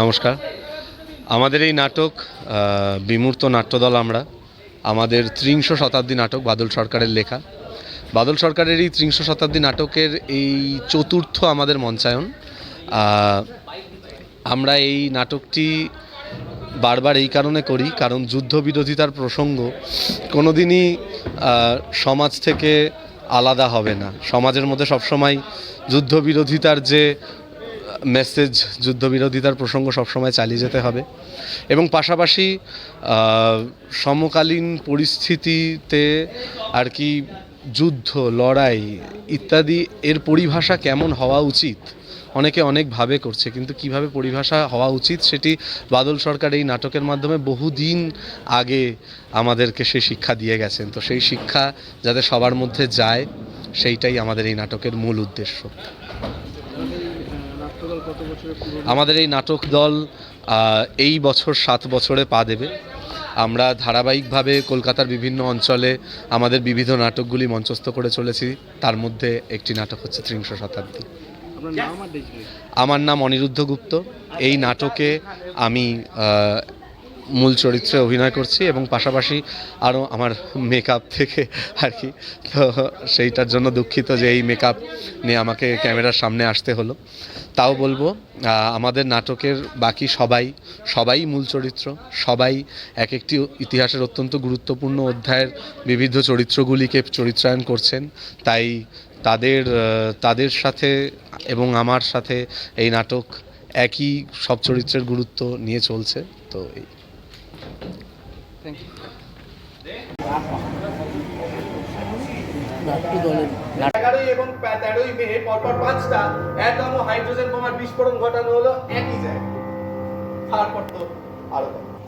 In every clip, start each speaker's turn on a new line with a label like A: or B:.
A: নমস্কার। আমাদের এই নাটক বিমূর্ত নাট্যদল আমরা। আমাদের ত্রিংশ শতাব্দী নাটক বাদল সরকারের লেখা। বাদল সরকারের এই ত্রিংশ শতাব্দী নাটকের এই চতুর্থ আমাদের মঞ্চায়ন। আমরা এই নাটকটি বারবার এই কারণে করি, কারণ যুদ্ধ বিরোধিতার প্রসঙ্গ কোনোদিনই সমাজ থেকে আলাদা হবে না। সমাজের মধ্যে সবসময় যুদ্ধ বিরোধিতার যে মেসেজ যুদ্ধবিরোধিতার প্রসঙ্গ সবসময় চালিয়ে যেতে হবে। এবং পাশাপাশি সমকালীন পরিস্থিতিতে আর কি যুদ্ধ, লড়াই ইত্যাদি এর পরিভাষা কেমন হওয়া উচিত? অনেকে অনেকভাবে করছে, কিন্তু কীভাবে পরিভাষা হওয়া উচিত সেটি বাদল সরকার এই নাটকের মাধ্যমে বহুদিন আগে আমাদেরকে সেই শিক্ষা দিয়ে গেছেন। তো সেই শিক্ষা যাতে সবার মধ্যে যায়, সেইটাই আমাদের এই নাটকের মূল উদ্দেশ্য।
B: আমাদের এই
A: নাটক দল এই বছর সাত বছরে পা দেবে। আমরা ধারাবাহিকভাবে কলকাতার বিভিন্ন অঞ্চলে আমাদের বিবিধ নাটকগুলি মঞ্চস্থ করে চলেছি। তার মধ্যে একটি নাটক হচ্ছে ত্রিংশ শতাব্দী। আমার নাম অনিরুদ্ধ গুপ্ত। এই নাটকে আমি মূল চরিত্রে অভিনয় করছি এবং পাশাপাশি আরও আমার মেকআপ থেকে আর কি। তো সেইটার জন্য দুঃখিত যে এই মেকআপ নিয়ে আমাকে ক্যামেরার সামনে আসতে হলো। তাও বলব আমাদের নাটকের বাকি সবাই সবাই মূল চরিত্র সবাই এক একটি ইতিহাসের অত্যন্ত গুরুত্বপূর্ণ অধ্যায়ের বিবিধ চরিত্রগুলিকে চরিত্রায়ন করছেন। তাই তাদের তাদের সাথে এবং আমার সাথে এই নাটক একই সব চরিত্রের গুরুত্ব নিয়ে চলছে, তো এই।
C: এবং পাঁচটা হাইড্রোজেন বিস্ফোরণ ঘটানো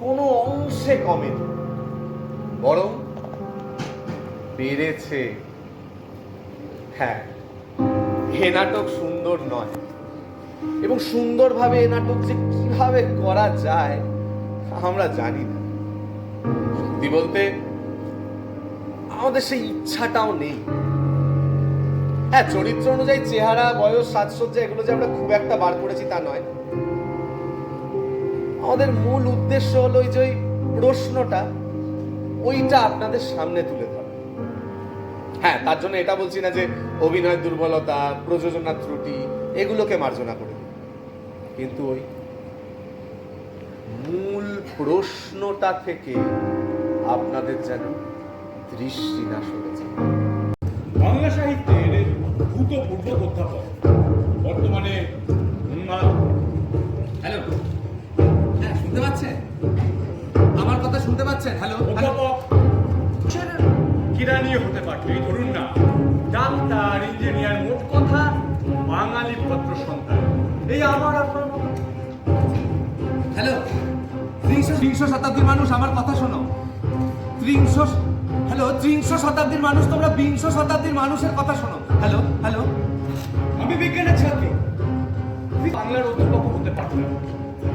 C: কোনো অংশে কমেনি, বরং বেড়েছে। হ্যাঁ এ নাটক সুন্দর নয়। এবং সুন্দরভাবে এ নাটক যে কীভাবে করা যায়, আমরা জানি না। সত্যি বলতে, আমাদের সেই ইচ্ছাটাও নেই। হ্যাঁ চরিত্র অনুযায়ী চেহারা, বয়স, সাজসজ্জা, এগুলো যে আমরা খুব একটা বার করেছি তা নয়। আমাদের মূল উদ্দেশ্য হলো ওই যে ওই প্রশ্নটা, ওইটা আপনাদের সামনে তুলে ধরা। হ্যাঁ তার জন্য এটা বলছি না যে অভিনয় দুর্বলতা প্রযোজনা ত্রুটি, এগুলোকে মার্জনা করে। কিন্তু ওই মূল প্রশ্নটা থেকে আপনাদের যেন দৃষ্টি না সরে যায়
D: বাংলা সাহিত্যের ভূতপূর্ব অধ্যাপক পত্র সন্তান। এই আমার আপনার
E: হ্যালো ত্রিংশ ত্রিংশ শতাব্দীর মানুষ আমার কথা শোনো। ত্রিংশ হ্যালো ত্রিংশ শতাব্দীর মানুষ তোমরা বিংশ শতাব্দীর মানুষের কথা শোনো। Hello hello.
D: আমি বিজ্ঞানের ছাত্র। বাংলার অধ্যাপক হতে পারতাম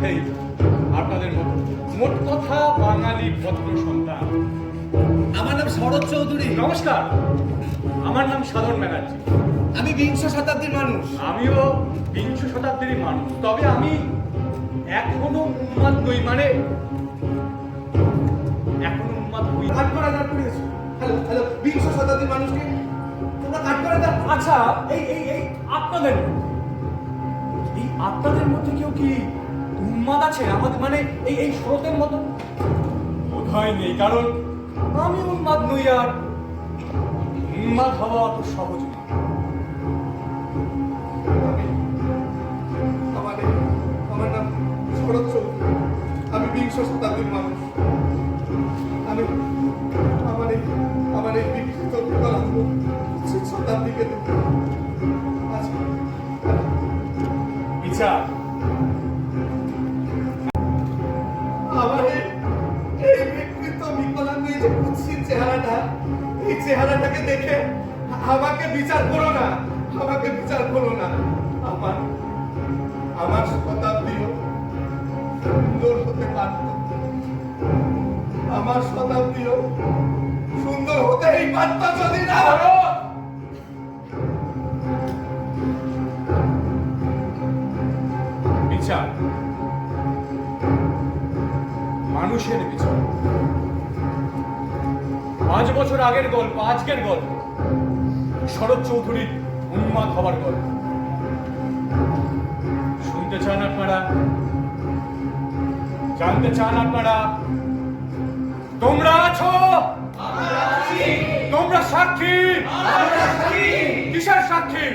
D: এই আপনাদের মতো মোট কথা বাঙালি পত্র সন্তান।
E: আমার নাম শরৎ চৌধুরী।
D: নমস্কার। আমার নাম সাধন ব্যানার্জি।
E: আমি বিংশ শতাব্দীর মানুষ।
D: আমিও বিংশ শতাব্দীর মানুষ। তবে আমি এখনও উন্মাদ নই মানে এখনও উন্মাদ হই।
E: কাট করা দাঁড় করিয়েছো? হ্যালো হ্যালো বিংশ শতাব্দীর মানুষকে তোমরা কাট করে দাঁড়
D: আচ্ছা এই এই এই আপনাদের এই আপনাদের মধ্যে কেউ কি উন্মাদ আছে? আমাদের মানে এই এই স্রোতের মতো? বোধ হয় নেই কারণ আমি উন্মাদ নই আর উন্মাদ হওয়া অত সহজ
C: বিংশ মানুষ। আমি আমার এই আমার এই বিকৃত বিকলাঙ্গ পঁচিশ শতাব্দীকে
D: বিচার
C: আমার এই এই বিকৃত বিকলাঙ্গ এই যে কুৎসিত চেহারাটা এই চেহারাটাকে দেখে আমাকে বিচার করো না। আমাকে বিচার করো না। আমার আমার শতাব্দীও সুন্দর হতে পারত। আমার শতাব্দীও সুন্দর হতে এই পারত যদি না হলো
D: বিচার। মানুষের বিচার। পাঁচ বছর আগের গল্প, আজকের গল্প। শরৎ চৌধুরীর উন্মাদ হবার গল্প। শুনতে চান আপনারা? জানতে চান আপনারা? তোমরা আছো? তোমরা সাক্ষী? কিসের সাক্ষী?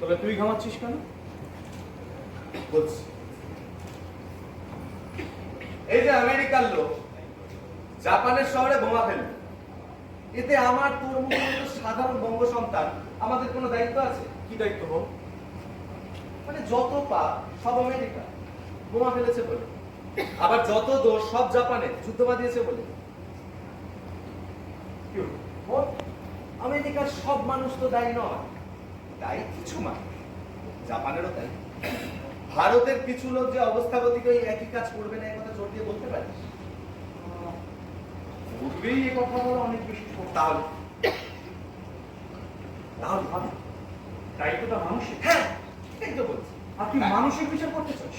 D: তবে তুই ঘামাচ্ছিস কেন?
C: বলছি। এই যে আমেরিকার লোক জাপানের শহরে বোমা ফেলবে। এতে আমার তোর মতো সাধারণ বঙ্গ সন্তান আমাদের কোনো দায়িত্ব আছে?
D: কি দায়িত্ব হোক
C: মানে যত পাপ সব আমেরিকা। বোমা ফেলেছে বলে। আবার যত দোষ, সব জাপানে যুদ্ধ বাঁধিয়েছে বলে। আমেরিকার সব মানুষ তো দায়ী নয়। দায়ী কিছু মানুষ জাপানেরও তাই ভারতের কিছু লোক যে অবস্থাগতিকে একই কাজ করবে না এই কথা জোর দিয়ে বলতে পারিস?
D: পূর্বেই এ কথা বলা অনেক বেশি।
C: তাহলে। তাহলে হবে
D: দায়িত্বটা মানুষের।
C: হ্যাঁ তো বলছি।
D: আর তুই মানুষের বিচার করতে চাস?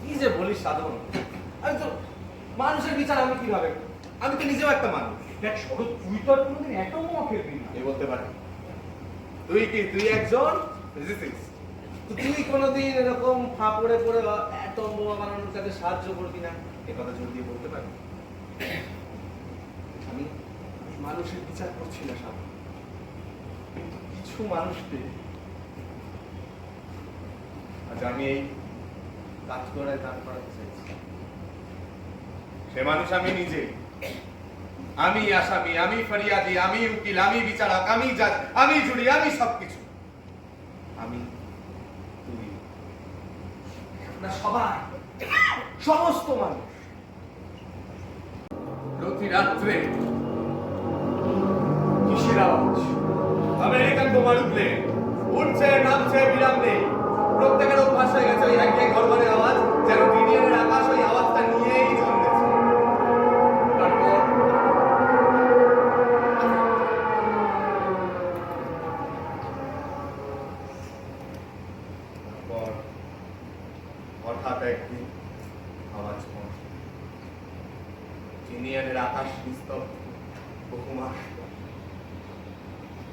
C: কি যে বলিস সাধারণ আমি তো মানুষের বিচার আমি কীভাবে আমি তো নিজেও একটা মানুষ।
D: দেখ শরৎ তুই তো আর কোনোদিন ফেলবি না।
C: কে বলতে পারে। তুই কি তুই একজন। তো তুই কোনোদিন এরকম ফাঁপড়ে পড়ে অ্যাটম বোমা বানানোর কাজে সাহায্য করবি না? এ কথা জোর দিয়ে বলতে পারি? আমি মানুষের বিচার করছি না সাধারণ কিন্তু কিছু মানুষকে আজ আমি এই কাজ করায় দান করাতে চাইছি। সে মানুষ আমি নিজে। আমি আসামি, আমি ফরিয়াদি, আমি উকিল, আমি বিচারক, আমি জাজ, আমি জুরি, আমি সবকিছু। আমি তুই সবাই, সমস্ত মানুষ। প্রতি রাত্রে
D: কিসের আওয়াজ?
C: আমেরিকান বোমার উঠলে উঠছে, নামছে বিরাম নেই প্রত্যেকের অভ্যাস হয়ে গেছে এক ঘর ঘরঘরের আওয়াজ যেন টিনিয়ানের আকাশ ওই আওয়াজটা নিয়েই জন্মেছে তারপর তারপর হঠাৎ একদিন আওয়াজ কম চিনিয়ানের আকাশ নিস্তব্ধ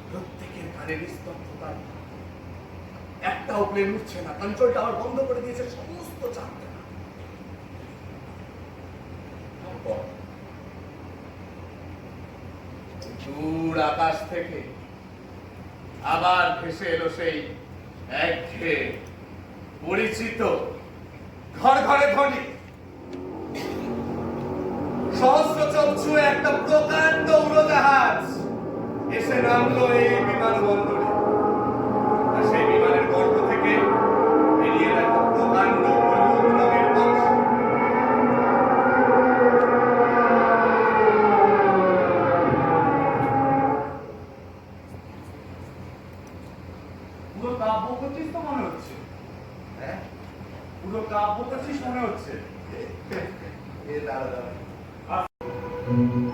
C: প্রত্যেকের একটাও প্লেন উঠছে না কন্ট্রোল টাওয়ার বন্ধ করে দিয়েছে, সমস্ত দূর আকাশ থেকে আবার ভেসে এলো সেই একঘেয়ে পরিচিত ঘর ঘরে ধ্বনি। সহস্র চক্ষু একটা প্রকাণ্ড উড়োজাহাজ এসে নামলো এই বিমানবন্দরে।
D: Thank you.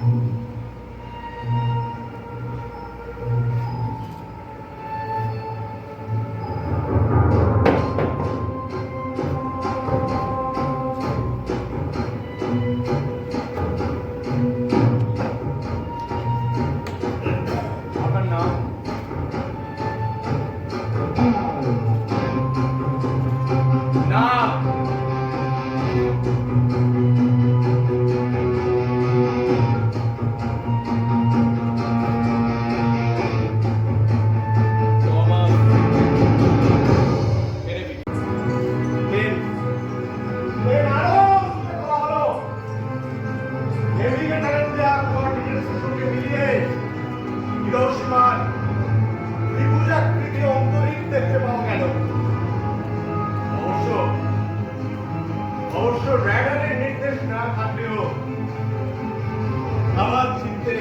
D: আমার চিনতে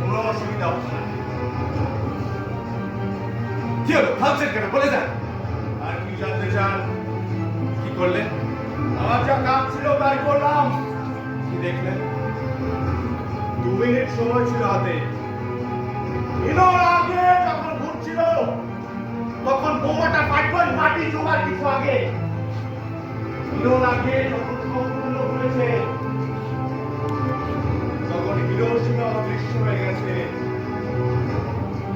D: কোনো অসুবিধা হচ্ছে না।
C: কি হলো থামছেন কেন? বলে যান।
D: আর কি জানতে চান?
C: কি করলে আমার যা কাজ ছিল তাই করলাম। কি দেখলেন? দু মিনিট সময় ছিল হাতে। ইনোর আগে যখন ঘুরছিল তখন বোমাটা পাটবই মাটি জোগাড় কিছু আগে। ইনোর আগে যখন করেছে। হয়ে গেছে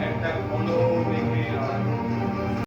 C: একটা কোনো